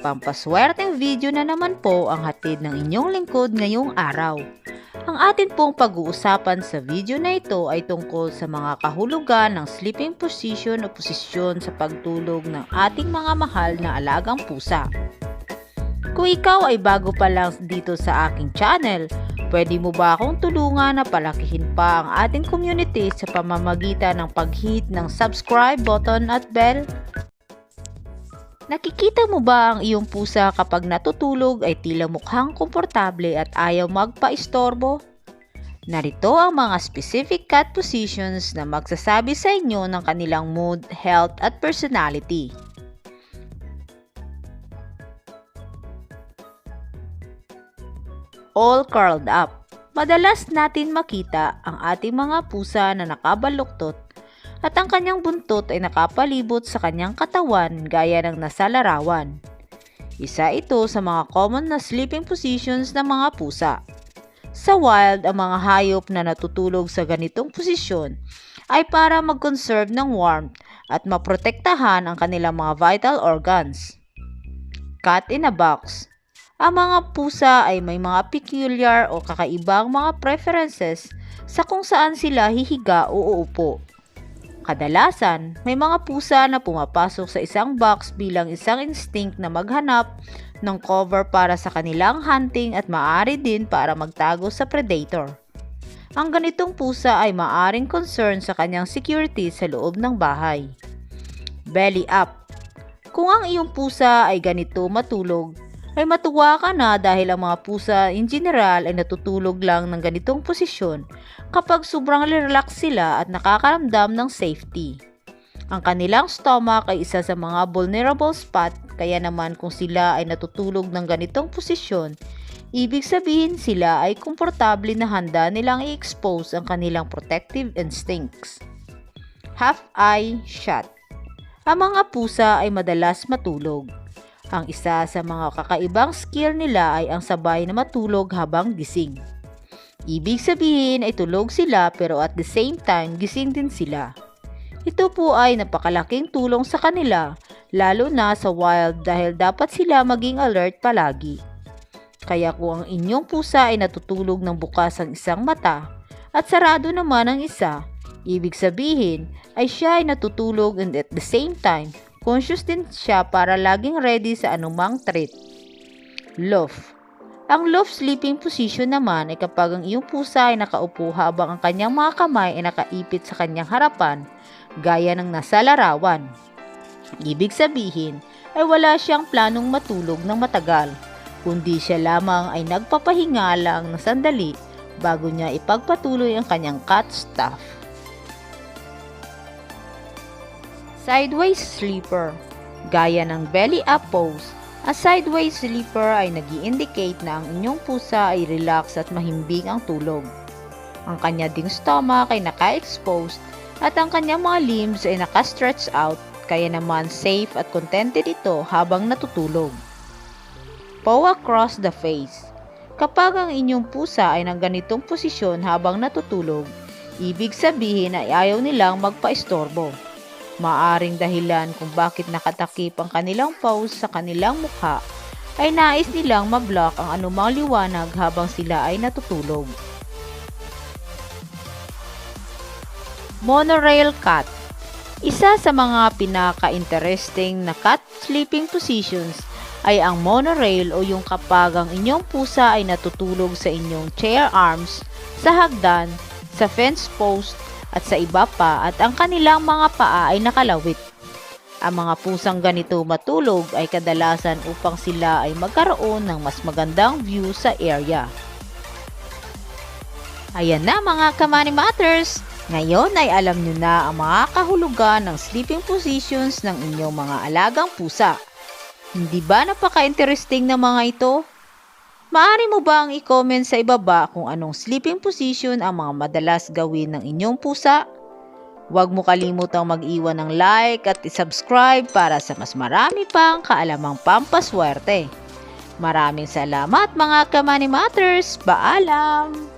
Pampaswerteng video na naman po ang hatid ng inyong lingkod ngayong araw. Ang atin pong pag-uusapan sa video na ito ay tungkol sa mga kahulugan ng sleeping position o posisyon sa pagtulog ng ating mga mahal na alagang pusa. Kung ikaw ay bago pa lang dito sa aking channel, pwede mo ba akong tulungan na palakihin pa ang ating community sa pamamagitan ng pag-hit ng subscribe button at bell? Nakikita mo ba ang iyong pusa kapag natutulog ay tila mukhang komportable at ayaw magpa-istorbo? Narito ang mga specific cat positions na magsasabi sa inyo ng kanilang mood, health at personality. All curled up. Madalas natin makita ang ating mga pusa na nakabaluktot at ang kanyang buntot ay nakapalibot sa kanyang katawan gaya ng nasa larawan. Isa ito sa mga common na sleeping positions ng mga pusa. Sa wild, ang mga hayop na natutulog sa ganitong posisyon ay para mag-conserve ng warmth at maprotektahan ang kanilang mga vital organs. Cat in a box. Ang mga pusa ay may mga peculiar o kakaibang mga preferences sa kung saan sila hihiga o uupo. Kadalasan, may mga pusa na pumapasok sa isang box bilang isang instinct na maghanap ng cover para sa kanilang hunting at maaari din para magtago sa predator. Ang ganitong pusa ay maaring concern sa kanyang security sa loob ng bahay. Belly up. Kung ang iyong pusa ay ganito matulog, ay matuwa ka na dahil ang mga pusa in general ay natutulog lang ng ganitong posisyon kapag sobrang relax sila at nakakaramdam ng safety. Ang kanilang stomach ay isa sa mga vulnerable spot kaya naman kung sila ay natutulog ng ganitong posisyon, ibig sabihin sila ay komportable na handa nilang i-expose ang kanilang protective instincts. Half-eye shut Ang mga pusa ay madalas matulog ang isa sa mga kakaibang skill nila ay ang sabay na matulog habang gising. Ibig sabihin ay tulog sila pero at the same time gising din sila. Ito po ay napakalaking tulong sa kanila lalo na sa wild dahil dapat sila maging alert palagi. Kaya kung ang inyong pusa ay natutulog ng bukas ang isang mata at sarado naman ang isa, ibig sabihin ay siya ay natutulog and at the same time Conscious din siya para laging ready sa anumang threat. Loft. Ang loft sleeping position naman ay kapag ang iyong pusa ay nakaupo habang ang kanyang mga kamay ay nakaipit sa kanyang harapan, gaya ng nasa larawan. Ibig sabihin ay wala siyang planong matulog ng matagal, kundi siya lamang ay nagpapahinga lang ng sandali bago niya ipagpatuloy ang kanyang cat stuff. Sideways sleeper. Gaya ng belly up pose, a sideways sleeper ay nag indicate na ang inyong pusa ay relax at mahimbing ang tulog. Ang kanya ding stomach ay naka-exposed at ang kanyang mga limbs ay naka-stretch out kaya naman safe at contented ito habang natutulog. Paw across the face. Kapag ang inyong pusa ay ng ganitong posisyon habang natutulog, ibig sabihin ay ayaw nilang magpa-istorbo. Maaring dahilan kung bakit nakatakip ang kanilang pose sa kanilang mukha ay nais nilang mablock ang anumang liwanag habang sila ay natutulog. Monorail cat Isa sa mga pinaka-interesting na cat sleeping positions ay ang monorail o yung kapag ang inyong pusa ay natutulog sa inyong chair arms, sa hagdan, sa fence post, at sa iba pa at ang kanilang mga paa ay nakalawit. Ang mga pusang ganito matulog ay kadalasan upang sila ay magkaroon ng mas magandang view sa area. Ayan na mga Kamani Matters! Ngayon ay alam nyo na ang mga kahulugan ng sleeping positions ng inyong mga alagang pusa. Hindi ba napaka-interesting na mga ito? Maari mo bang i-comment sa ibaba kung anong sleeping position ang mga madalas gawin ng inyong pusa? Huwag mo kalimutang mag-iwan ng like at i-subscribe para sa mas marami pang kaalamang pampaswerte. Maraming salamat mga Kamani Matters! Paalam!